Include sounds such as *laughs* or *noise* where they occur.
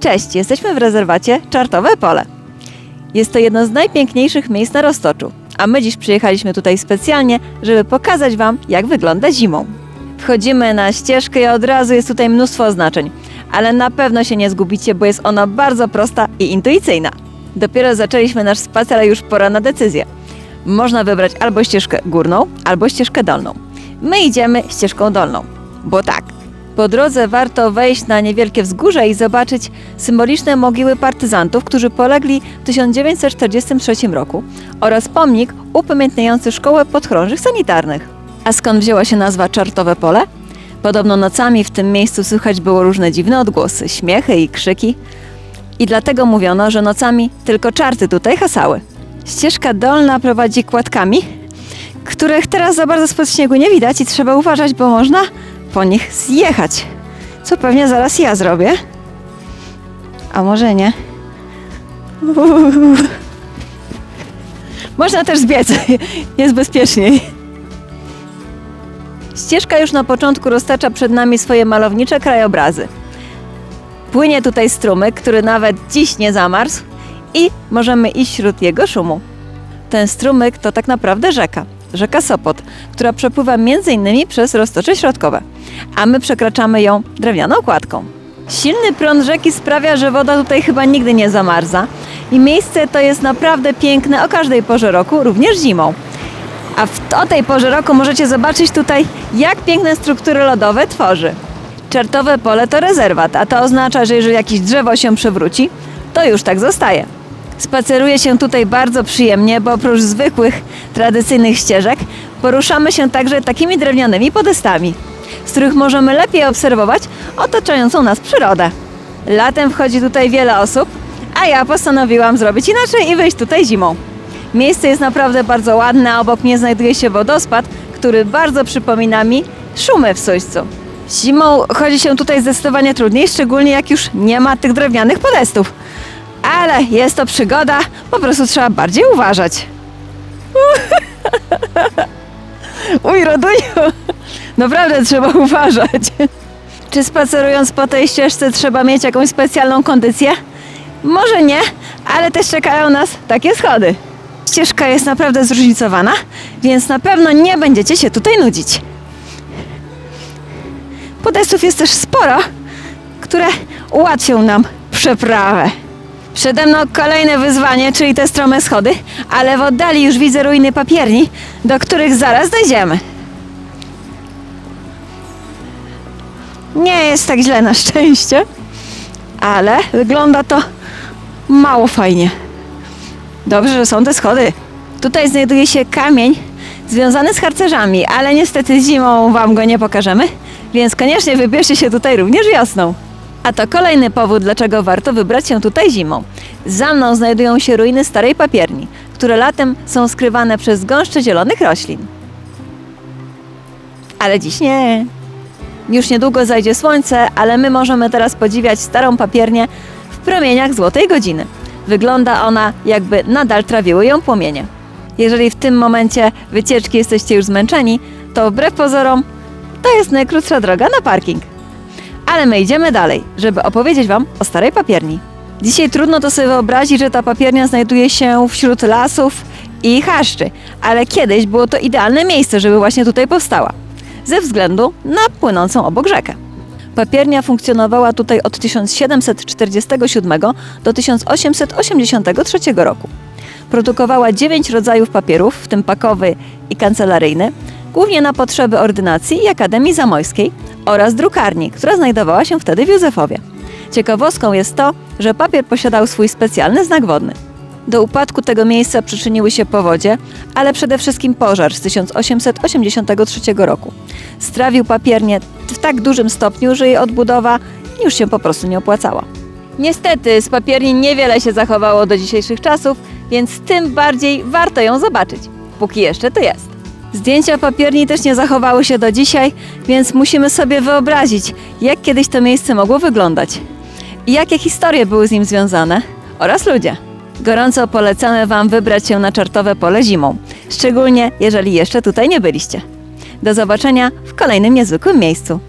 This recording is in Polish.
Cześć, jesteśmy w rezerwacie Czartowe Pole. Jest to jedno z najpiękniejszych miejsc na Roztoczu, a my dziś przyjechaliśmy tutaj specjalnie, żeby pokazać Wam, jak wygląda zimą. Wchodzimy na ścieżkę i od razu jest tutaj mnóstwo oznaczeń, ale na pewno się nie zgubicie, bo jest ona bardzo prosta i intuicyjna. Dopiero zaczęliśmy nasz spacer, a już pora na decyzję. Można wybrać albo ścieżkę górną, albo ścieżkę dolną. My idziemy ścieżką dolną, bo tak. Po drodze warto wejść na niewielkie wzgórze i zobaczyć symboliczne mogiły partyzantów, którzy polegli w 1943 roku oraz pomnik upamiętniający szkołę podchorążych sanitarnych. A skąd wzięła się nazwa Czartowe Pole? Podobno nocami w tym miejscu słychać było różne dziwne odgłosy, śmiechy i krzyki. I dlatego mówiono, że nocami tylko czarty tutaj hasały. Ścieżka dolna prowadzi kładkami, których teraz za bardzo spod śniegu nie widać i trzeba uważać, bo można po nich zjechać. Co pewnie zaraz ja zrobię. A może nie? Uuu. *laughs* Można też zbiec, *laughs* jest bezpieczniej. Ścieżka już na początku roztacza przed nami swoje malownicze krajobrazy. Płynie tutaj strumyk, który nawet dziś nie zamarzł i możemy iść wśród jego szumu. Ten strumyk to tak naprawdę rzeka, rzeka Sopot, która przepływa m.in. przez Roztocze Środkowe, a my przekraczamy ją drewnianą kładką. Silny prąd rzeki sprawia, że woda tutaj chyba nigdy nie zamarza i miejsce to jest naprawdę piękne o każdej porze roku, również zimą. A w, o tej porze roku możecie zobaczyć tutaj, jak piękne struktury lodowe tworzy. Czertowe pole to rezerwat, a to oznacza, że jeżeli jakieś drzewo się przewróci, to już tak zostaje. Spaceruje się tutaj bardzo przyjemnie, bo oprócz zwykłych, tradycyjnych ścieżek, poruszamy się także takimi drewnianymi podestami, z których możemy lepiej obserwować otaczającą nas przyrodę. Latem wchodzi tutaj wiele osób, a ja postanowiłam zrobić inaczej i wyjść tutaj zimą. Miejsce jest naprawdę bardzo ładne, a obok mnie znajduje się wodospad, który bardzo przypomina mi szumy w Suźcu. Zimą chodzi się tutaj zdecydowanie trudniej, szczególnie jak już nie ma tych drewnianych podestów. Ale jest to przygoda, po prostu trzeba bardziej uważać. *laughs* Uj, Roduniu, naprawdę trzeba *laughs* uważać. Czy spacerując po tej ścieżce trzeba mieć jakąś specjalną kondycję? Może nie, ale też czekają nas takie schody. Ścieżka jest naprawdę zróżnicowana, więc na pewno nie będziecie się tutaj nudzić. Podestów jest też sporo, które ułatwią nam przeprawę. Przede mną kolejne wyzwanie, czyli te strome schody, ale w oddali już widzę ruiny papierni, do których zaraz dojdziemy. Nie jest tak źle na szczęście, ale wygląda to mało fajnie. Dobrze, że są te schody. Tutaj znajduje się kamień związany z harcerzami, ale niestety zimą wam go nie pokażemy, więc koniecznie wybierzcie się tutaj również wiosną. A to kolejny powód, dlaczego warto wybrać się tutaj zimą. Za mną znajdują się ruiny starej papierni, które latem są skrywane przez gąszcze zielonych roślin. Ale dziś nie. Już niedługo zajdzie słońce, ale my możemy teraz podziwiać starą papiernię w promieniach złotej godziny. Wygląda ona, jakby nadal trawiły ją płomienie. Jeżeli w tym momencie wycieczki jesteście już zmęczeni, to wbrew pozorom to jest najkrótsza droga na parking. Ale my idziemy dalej, żeby opowiedzieć Wam o starej papierni. Dzisiaj trudno to sobie wyobrazić, że ta papiernia znajduje się wśród lasów i chaszczy, ale kiedyś było to idealne miejsce, żeby właśnie tutaj powstała, ze względu na płynącą obok rzekę. Papiernia funkcjonowała tutaj od 1747 do 1883 roku. Produkowała dziewięć rodzajów papierów, w tym pakowy i kancelaryjny, głównie na potrzeby ordynacji i Akademii Zamojskiej oraz drukarni, która znajdowała się wtedy w Józefowie. Ciekawostką jest to, że papier posiadał swój specjalny znak wodny. Do upadku tego miejsca przyczyniły się powodzie, ale przede wszystkim pożar z 1883 roku. Strawił papiernię w tak dużym stopniu, że jej odbudowa już się po prostu nie opłacała. Niestety z papierni niewiele się zachowało do dzisiejszych czasów, więc tym bardziej warto ją zobaczyć, póki jeszcze tu jest. Zdjęcia papierni też nie zachowały się do dzisiaj, więc musimy sobie wyobrazić, jak kiedyś to miejsce mogło wyglądać i jakie historie były z nim związane oraz ludzie. Gorąco polecamy Wam wybrać się na czartowe pole zimą, szczególnie jeżeli jeszcze tutaj nie byliście. Do zobaczenia w kolejnym niezwykłym miejscu.